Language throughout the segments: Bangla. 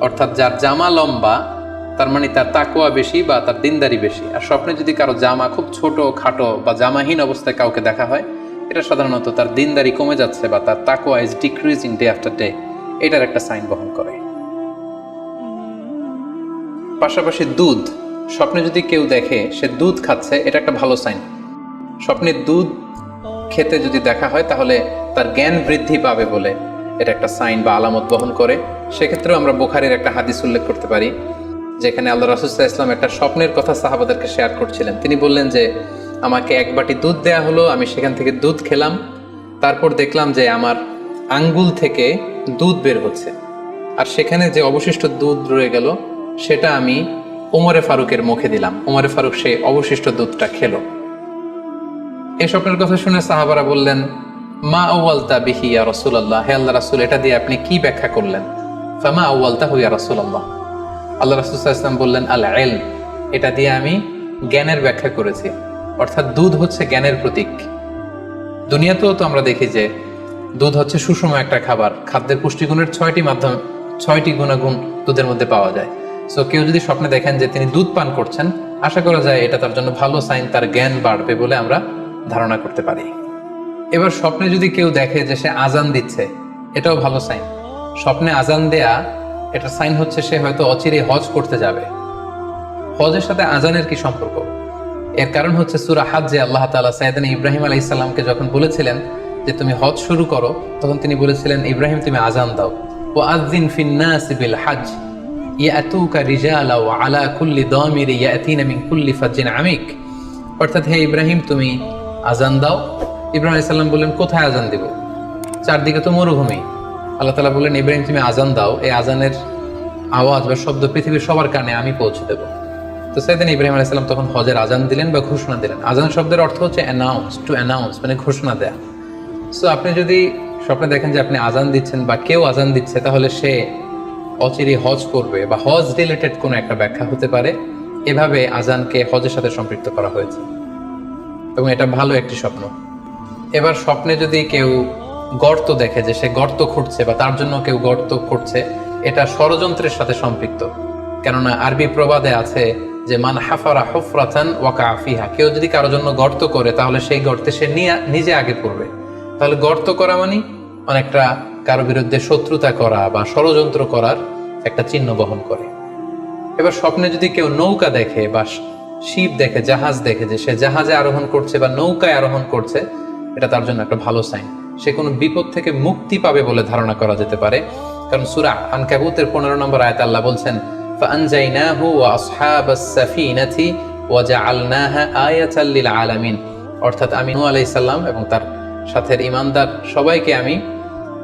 অর্থাৎ যার জামা লম্বা, তার মানে তার তাকুয়া বেশি বা তার দিনদারি বেশি। আর স্বপ্নে যদি কারও জামা খুব ছোট, খাটো বা জামাহীন অবস্থায় কাউকে দেখা হয়, এটা সাধারণত তার দিনদারি কমে যাচ্ছে বা তার তাকুয়া is decreasing day after day এটার একটা সাইন বহন করে। পাশাপাশি দুধ। স্বপ্নে যদি কেউ দেখে সে দুধ খাচ্ছে, এটা একটা ভালো সাইন। স্বপ্নে দুধ খেতে যদি দেখা হয়, তাহলে তার জ্ঞান বৃদ্ধি পাবে বলে এটা একটা সাইন বা আলামত বহন করে। সেক্ষেত্রেও আমরা বোখারির একটা হাদিস উল্লেখ করতে পারি, যেখানে আল্লাহ রাসুল্লাহ ইসলাম একটা স্বপ্নের কথা সাহাবাদেরকে শেয়ার করছিলেন। তিনি বললেন যে, আমাকে এক বাটি দুধ দেয়া হলো, আমি সেখান থেকে দুধ খেলাম। তারপর দেখলাম যে আমার আঙ্গুল থেকে দুধ বের হচ্ছে। আর সেখানে যে অবশিষ্ট দুধ রয়ে গেল, সেটা আমি ওমরে ফারুকের মুখে দিলাম। ওমরে ফারুক সেই অবশিষ্ট দুধটা খেলো। এই স্বপ্নের কথা শুনে সাহাবারা বললেন, মা আউ্বালতা বিহি ইয়া রসুল্লাহ হে আল্লাহ রাসুল, এটা দিয়ে আপনি কি ব্যাখ্যা করলেন? ফামা আউ্বালতা হুইয়া রসুল্লাহ আল্লাহ বললেন, আল এল এটা দিয়ে আমি জ্ঞানের ব্যাখ্যা করেছি। অর্থাৎ দুধ হচ্ছে জ্ঞানের প্রতীক। দুনিয়াতেও তো আমরা দেখি যে দুধ হচ্ছে সুষম একটা খাবার। খাদ্যের পুষ্টিগুণের ছয়টি মাধ্যম ছয়টি গুণাগুণ দুধের মধ্যে পাওয়া যায়। সো কেউ যদি স্বপ্নে দেখেন যে তিনি দুধ পান করছেন, আশা করা যায় এটা তার জন্য ভালো সাইন, তার জ্ঞান বাড়বে বলে আমরা ধারণা করতে পারি। এবার স্বপ্নে যদি কেউ দেখে যে সে আজান দিচ্ছে, এটাও ভালো সাইন। স্বপ্নে আজান দেয়া, এটা সাইন হচ্ছে সে হয়তো অচিরে হজ করতে যাবে। হজের সাথে আজানের কি সম্পর্ক? এর কারণ হচ্ছে সুরা হাজ যে আল্লাহ তালা সাইদান ইব্রাহিম আলাই ইসলামকে যখন বলেছিলেন যে তুমি হজ শুরু করো, তখন তিনি বলেছিলেন, ইব্রাহিম, তুমি আজান দাও। ও আদিন ফিন্নাস বিল হাজ ইয়াতুকা রিজালা আলা কুল্লি দামির ইয়াতিনা মিন কুল্লি ফাজ্জিন আমিক। অর্থাৎ, হে ইব্রাহিম, তুমি আজান দাও। ইব্রাহিম আলাইহিস সালাম বললেন, কোথায় আজান দিব? চারদিকে তো মরুভূমি। আল্লাহ তালা বললেন, ইব্রাহিম, তুমি আজান দাও। এই আজানের আওয়াজ বা শব্দ পৃথিবীর সবার কানে, আমি পৌঁছে দেবো। তো সেদিন ইব্রাহিম আলাইসাল্লাম তখন হজের আজান দিলেন বা ঘোষণা দিলেন। আজান শব্দের অর্থ হচ্ছে অ্যানাউন্স টু অ্যানাউন্স মানে ঘোষণা দেয়া। সো আপনি যদি স্বপ্নে দেখেন যে আপনি আজান দিচ্ছেন বা কেউ আজান দিচ্ছে, তাহলে সে অচিরে হজ করবে বা হজ রিলেটেড কোনো একটা ব্যাখ্যা হতে পারে। এভাবে আজানকে হজের সাথে সম্পৃক্ত করা হয়েছে। এবং এটা ভালো একটি স্বপ্ন। এবার স্বপ্নে যদি কেউ গর্ত দেখে যে সে গর্ত খুঁটছে বা তার জন্য কেউ গর্ত খুঁটছে এটা ষড়যন্ত্রের সাথে সম্পৃক্ত। কেননা আরবি প্রবাদে আছে যে, মান হাফারা হুফরাতান ওয়াকা আফিহা কেউ যদি কারোর জন্য গর্ত করে, তাহলে সেই গর্তে সে নিজে আগে পড়বে। তাহলে গর্ত করা মানে অনেকটা কারও বিরুদ্ধে শত্রুতা করা বা ষড়যন্ত্র করার একটা চিহ্ন বহন করে। এবার স্বপ্নে যদি কেউ নৌকা দেখে বা শিপ দেখে, জাহাজ দেখে যে সে জাহাজে আরোহণ করছে বা নৌকায় আরোহণ করছে, এটা তার জন্য একটা ভালো সাইন। সে কোনো বিপদ থেকে মুক্তি পাবে বলে ধারণা করা যেতে পারে। কারণ সুরা আনকাবুতের পনেরো নম্বর আয়ত আল্লাহ বলছেন আলামিন। অর্থাৎ আমি নু আলাইসাল্লাম এবং তার সাথের ইমানদার সবাইকে আমি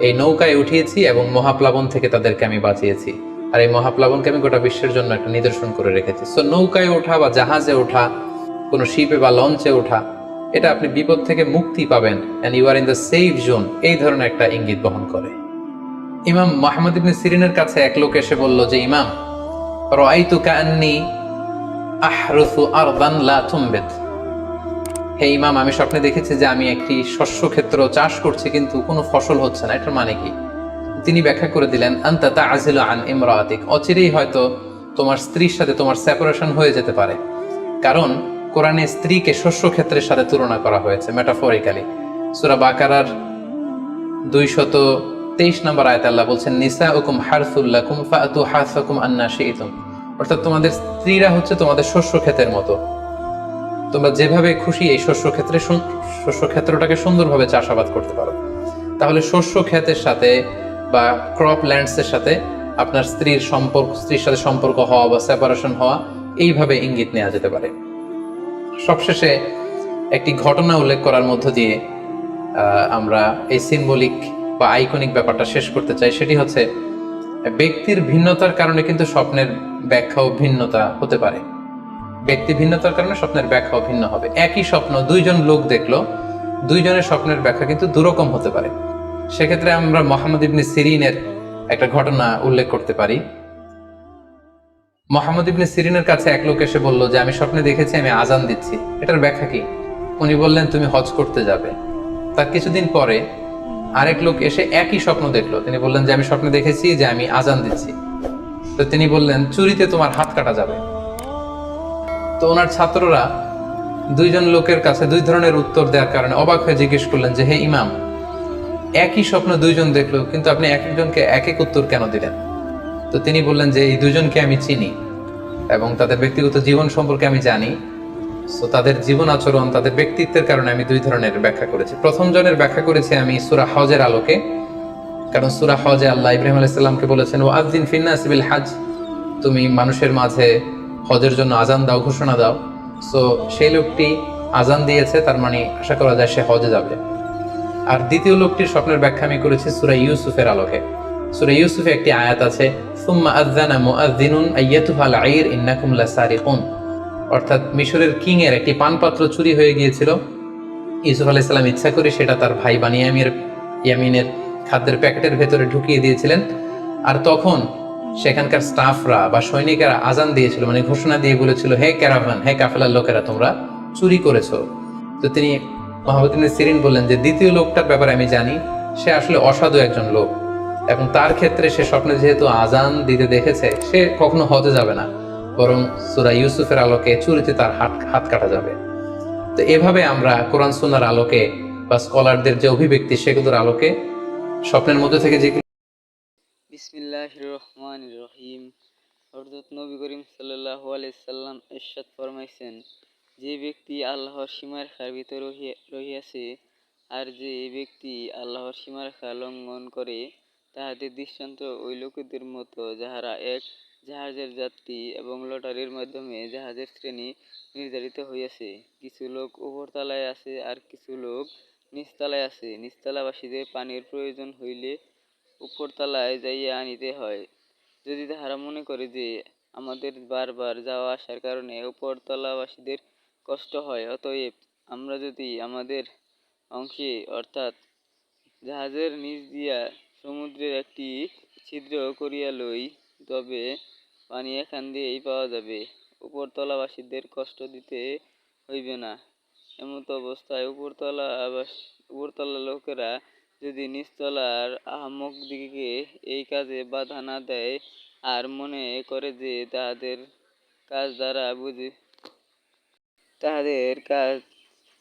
এই নৌকায় উঠিয়েছি এবং মহাপ্লাবন থেকে তাদেরকে আমি বাঁচিয়েছি। আর এই মহাপ্লাবনকে আমি গোটা বিশ্বের জন্য একটা নিদর্শন করে রেখেছি। সো নৌকায় ওঠা বা জাহাজে ওঠা, কোনো শিপে বা লঞ্চে ওঠা এটা আপনি বিপদ থেকে মুক্তি পাবেন and you are in the safe zone এই ধরনের একটা ইঙ্গিত বহন করে। ইমাম মোহাম্মদ ইবনে সিরিনের কাছে এক লোক এসে বলল যে, ইমাম রাইতু কান্নি আহরুসু আরদান লা হে ইমাম, আমি স্বপ্নে দেখেছি যে আমি একটি শস্য ক্ষেত্র চাষ করছি, কিন্তু কোনো ফসল হচ্ছে না। এটার মানে কি? তিনি ব্যাখ্যা করে দিলেন, আন্তা তাআজিলু আন ইমরাতিক। অচিরেই হয়তো তোমার স্ত্রীর সাথে তোমার সেপারেশন হয়ে যেতে পারে। কারণ কোরআনে স্ত্রীকে শস্য ক্ষেত্রের সাথে তুলনা করা হয়েছে মেটাফরিক্যালি সূরা বাকারার দুইশত তেইশ নম্বর আয়াত আল্লাহ বলছেন নিসা উকুম হারসুল্লাকুম ফাতু হাসাকুম আন্না শিইতুম। অর্থাৎ তোমাদের স্ত্রীরা হচ্ছে তোমাদের শস্য ক্ষেতের মতো। তোমরা যেভাবে খুশি এই শস্য ক্ষেত্রে শস্য ক্ষেত্রটাকে সুন্দরভাবে চাষাবাদ করতে পারো। তাহলে শস্য ক্ষেতের সাথে বা ক্রপ ল্যান্ডসের সাথে আপনার স্ত্রীর সম্পর্ক স্ত্রীর সাথে সম্পর্ক হওয়া বা সেপারেশন হওয়া, এইভাবে ইঙ্গিত নেওয়া যেতে পারে। সবশেষে একটি ঘটনা উল্লেখ করার মধ্য দিয়ে আমরা এই সিম্বলিক বা আইকনিক ব্যাপারটা শেষ করতে চাই। সেটি হচ্ছে, ব্যক্তির ভিন্নতার কারণে কিন্তু স্বপ্নের ব্যাখ্যাও ভিন্নতা হতে পারে। ব্যক্তি ভিন্নতার কারণে স্বপ্নের ব্যাখ্যাও ভিন্ন হবে। একই স্বপ্ন দুইজন লোক দেখল, দুইজনের স্বপ্নের ব্যাখ্যা কিন্তু দুরকম হতে পারে। সেক্ষেত্রে আমরা মোহাম্মদ ইবনে সিরিনের একটা ঘটনা উল্লেখ করতে পারি। মোহাম্মদ ইবনে সিরিনের কাছে এক লোক এসে বলল যে, আমি স্বপ্নে দেখেছি, আমি আজান দিচ্ছি। এটার ব্যাখ্যা কি? উনি বললেন, তুমি হজ করতে যাবে। তার কিছুদিন পরে আরেক লোক এসে একই স্বপ্ন দেখল। তিনি বললেন যে, আমি স্বপ্নে দেখেছি যে, আমি আজান দিচ্ছি। তো তিনি বললেন, চুরিতে তোমার হাত কাটা যাবে। তো ওনার ছাত্ররা দুইজন লোকের কাছে দুই ধরনের উত্তর দেওয়ার কারণে অবাক হয়ে জিজ্ঞেস করলেন যে, হে ইমাম, একই স্বপ্ন দুইজন দেখল, কিন্তু আপনি এক একজনকে এক এক উত্তর কেন দিলেন? তো তিনি বললেন যে, এই দুজনকে আমি চিনি এবং তাদের ব্যক্তিগত জীবন সম্পর্কে আমি জানি। তো তাদের জীবন আচরণ, তাদের ব্যক্তিত্বের কারণে আমি দুই ধরনের ব্যাখ্যা করেছি। প্রথম জনের ব্যাখ্যা করেছি আমি সুরা হজের আলোকে। কারণ সুরা হজে আল্লাহ ইব্রাহিম আলাইসাল্লামকে বলেছেন ও আদিন ফিন্নাস বিল হাজ তুমি মানুষের মাঝে হজের জন্য আজান দাও, ঘোষণা দাও। সো সেই লোকটি আজান দিয়েছে, তার মানে আশা করা যায় সে হজে যাবে। আর দ্বিতীয় লোকটির স্বপ্নের ব্যাখ্যা আমি করেছি সুরা ইউসুফের আলোকে। সুরা ইউসুফে একটি আয়াত আছে অর্থাৎ মিশরের কিং এর একটি পানপাত্র চুরি হয়ে গিয়েছিল। ইউসুফ ইচ্ছা করে সেটা তার ভাই ইয়ামিনের খাদ্যের প্যাকেটের ভেতরে ঢুকিয়ে দিয়েছিলেন। আর তখন সেখানকার স্টাফরা বা সৈনিকেরা আজান দিয়েছিল মানে ঘোষণা দিয়ে বলেছিল, হে ক্যারাভান, হে কাফেলার লোকেরা, তোমরা চুরি করেছ। তো তিনি মহাবতীন সিরিন বললেন যে, দ্বিতীয় লোকটার ব্যাপারে আমি জানি, সে আসলে অসাধু একজন লোক। এবং তার ক্ষেত্রে সে স্বপ্নে যেহেতু আজান দিতে দেখেছে, সে কখনো হতে যাবে না। বরং সুরা ইউসুফের আলোকে চুরিতে তার হাত হাত কাটা যাবে। তো এভাবে আমরা কোরআন সুন্নার আলোকে বা স্কলারদের যে অভিব্যক্তি, সেগুলোর আলোকে স্বপ্নের মধ্যে থেকে যে যে ব্যক্তি আল্লাহর সীমারেখার ভিতর রহি- রহিয়াছে, আর যে ব্যক্তি আল্লাহর সীমারেখা লঙ্ঘন করে তাহাদের দৃষ্টান্ত ওই লোকেদের মতো, যাহারা এক জাহাজের যাত্রী এবং লটারির মাধ্যমে জাহাজের শ্রেণি নির্ধারিত হইয়াছে। কিছু লোক উপরতলায় আছে আর কিছু লোক নিচতলায় আছে। নিচতলাবাসীদের পানির প্রয়োজন হইলে উপরতলায় যাইয়া আনিতে হয়। যদি তাহারা মনে করে যে আমাদের বারবার যাওয়া আসার কারণে উপরতলাবাসীদের কষ্ট হয়, অতএব আমরা যদি আমাদের অংশে, অর্থাৎ জাহাজের নিচ দিয়া সমুদ্রের একটি ছিদ্র করিয়া লই, তবে পানি এখান দিয়েই পাওয়া যাবে। উপরতলাবাসীদের কষ্ট দিতে হইবে না। এমত অবস্থায় উপরতলা আবাস- উপরতলা লোকেরা যদি নিচতলার আহাম্মক দিকে এই কাজে বাধা না দেয়, আর মনে করে যে তাহাদের কাজ দ্বারা বুঝি, তাহাদের কাজ,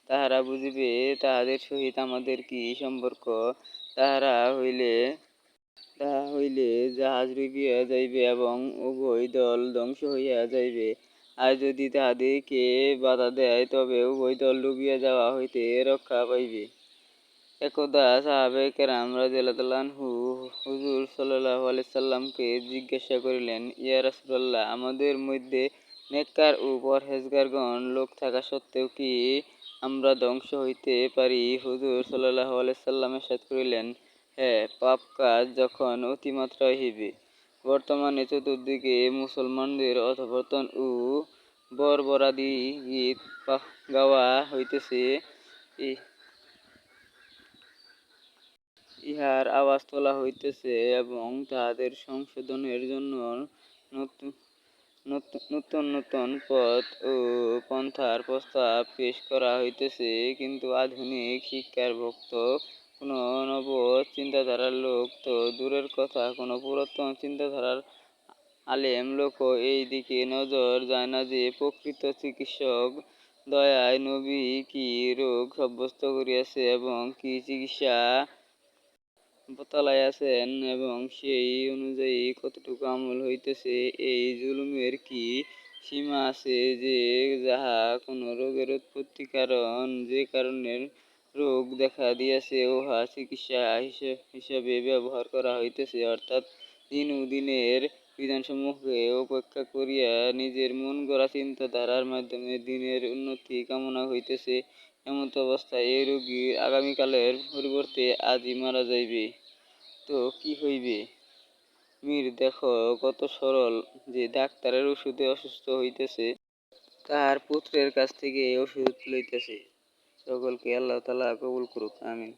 তাহারা বুঝিবে তাহাদের সহিত আমাদের কি সম্পর্ক তাহারা হইলে, তাহা হইলে জাহাজ ডুবিয়া যাইবে এবং উভয় দল ধ্বংস হইয়া যাইবে। আর যদি তাহাদেরকে বাধা দেয়, তবে উভয় দল ডুবিয়া যাওয়া হইতে রক্ষা পাইবে। একদা সাহাবে কেরাম রাজু হুজুর সাল্লাহ সাল্লামকে জিজ্ঞাসা করিলেন, ইয়া রাসূলুল্লাহ, আমাদের মধ্যে নেককার ও পরহেজগারগণ লোক থাকা সত্ত্বেও কি আমরা ধ্বংস হইতে পারি। হুজুর সাল্লাহ সাল্লাম এরশাদ করিলেন হ্যাঁ পাপ কাজ যখন অতিমাত্রায় হইবে, বর্তমানে চতুর্দিকে মুসলমানদের অধপতন ও বর্বরাদি গীত গাওয়া হইতেছে। ইহার আওয়াজ তোলা হইতেছে এবং তাহাদের সংশোধনের জন্য নতুন নতুন নতুন পথ ও পন্থার প্রস্তাব পেশ করা হইতেছে, কিন্তু আধুনিক শিক্ষার ভক্ত কোনো নব চিন্তাধারার লোক তো দূরের কথা, কোনো পুরাতন চিন্তাধারার আলেম লোকও এই দিকে নজর যায় না যে প্রকৃত চিকিৎসক দয়ায় নবী কি রোগ সাব্যস্ত করিয়াছে এবং কি চিকিৎসা বতলাইয়াছেন এবং সেই অনুযায়ী কতটুকু আমল হইতেছে, এই জুলুমের কি সীমা আছে যে যাহা কোনো রোগের উৎপত্তি? কারণ যে কারণের রোগ দেখা দিয়াছে, উহা চিকিৎসা হিসাবে ব্যবহার করা হইতেছে। অর্থাৎ দিন ও দিনের বিধানসমূহকে উপেক্ষা করিয়া নিজের মন গড়া চিন্তাধারার মাধ্যমে দিনের উন্নতি কামনা হইতেছে। এমত অবস্থায় এই রোগী আগামীকালের পরিবর্তে আজই মারা যাইবে। তো কি হইবে? মীর, দেখো কত সরল যে ডাক্তারের ওষুধে অসুস্থ হইতেছে, তার পুত্রের কাছ থেকে ওষুধ লইতেছে। সকলকে আল্লাহ তালা কবুল করুক, আমিন।